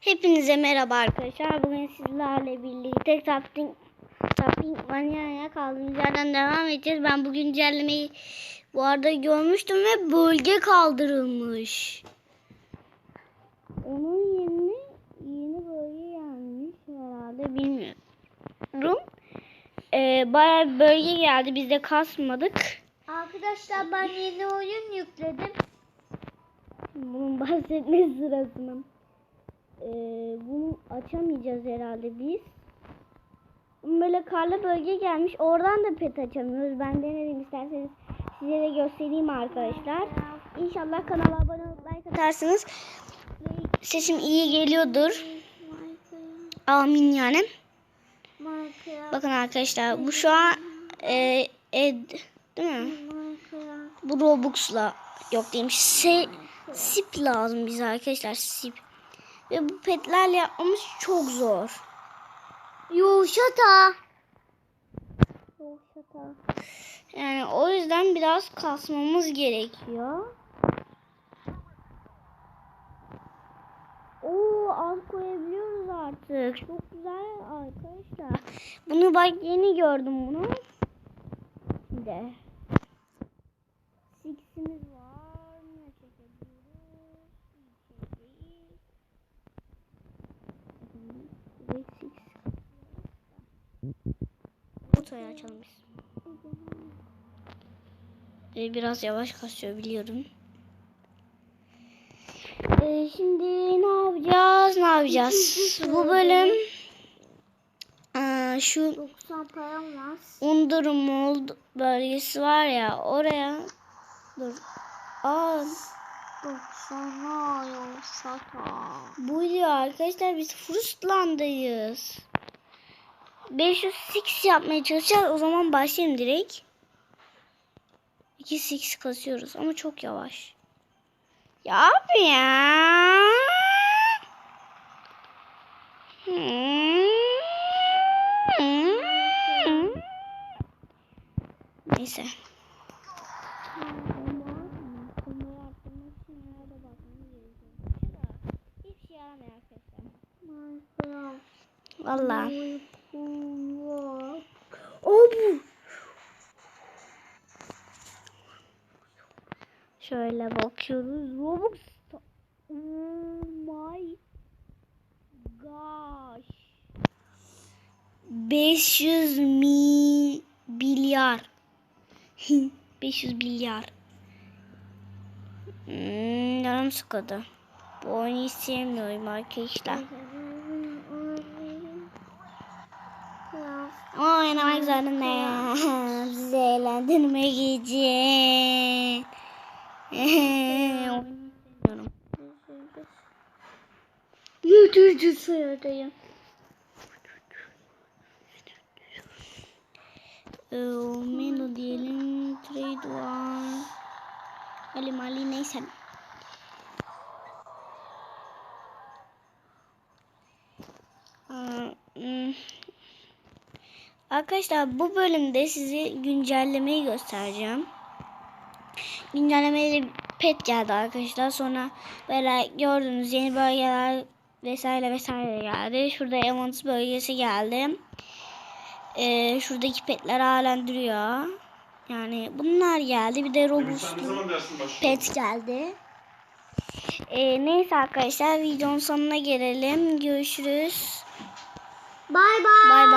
Hepinize merhaba arkadaşlar. Bugün sizlerle birlikte Tapping, tapping Manya'ya kaldığımız yerden devam edeceğiz. Ben bu güncellemeyi bu arada görmüştüm ve bölge kaldırılmış. Onun yerine yeni bölge gelmiş herhalde bilmiyorum. Ee, bayağı bir bölge geldi. Biz de kasmadık. Arkadaşlar ben yeni oyun yükledim. Bunun bahsetme sırasının. Ee, bunu açamayacağız herhalde biz. Böyle karlı bölge gelmiş. Oradan da pet açamıyoruz. Ben denedim isterseniz size de göstereyim arkadaşlar. İnşallah kanala abone olup like atarsınız. Sesim iyi geliyordur. Amin yani. Bakın arkadaşlar bu şu an e, ed, değil mi? Bu Robux'la yok demiş. Se, sip lazım bize arkadaşlar sip. Ve bu petlerle yapmamız çok zor. Yuşata. Yumuşata. Yani o yüzden biraz kasmamız gerekiyor. Oo az koyabiliyoruz artık. Çok güzel arkadaşlar. Bunu bak yeni gördüm bunu. De. Six'imiz var. Ne çekebiliriz? Bir şey değil. Direkt six. Kutuyu açalım biz. Ee, biraz yavaş kasıyor biliyorum. Ee, şimdi ne yapacağız? Ne yapacağız? Bu bölüm aa, şu 90 param var. Undermold bölgesi var ya oraya dur. Aa, 90 yuşata. bu diyor arkadaşlar biz Frustland'dayız. 506 yapmaya çalışacağız. O zaman başlayayım direkt. 2 6 kasıyoruz ama çok yavaş. Ya abi ya. Neyse. Valla. Şöyle bakıyoruz. Robux. Oh my gosh. 500 mi milyar. 500 milyar. Hmm, canım sıkıldı. Bu oyunu hiç sevmiyorum arkadaşlar. Ama oynamak zorundayım. Bizi eğlendirmek için. Oynuyorum. Yürütücü sayıdayım. Ee, Melo diyelim. Trade var. Ali mali neyse. Hmm. Arkadaşlar bu bölümde size güncellemeyi göstereceğim. Güncellemede pet geldi arkadaşlar. Sonra böyle gördüğünüz yeni bölgeler vesaire vesaire geldi. Şurada Evans bölgesi geldi. Ee, şuradaki petler halen duruyor. Yani bunlar geldi. Bir de Robust'lu pet geldi. Ee, neyse arkadaşlar videonun sonuna gelelim. Görüşürüz. Bay bay.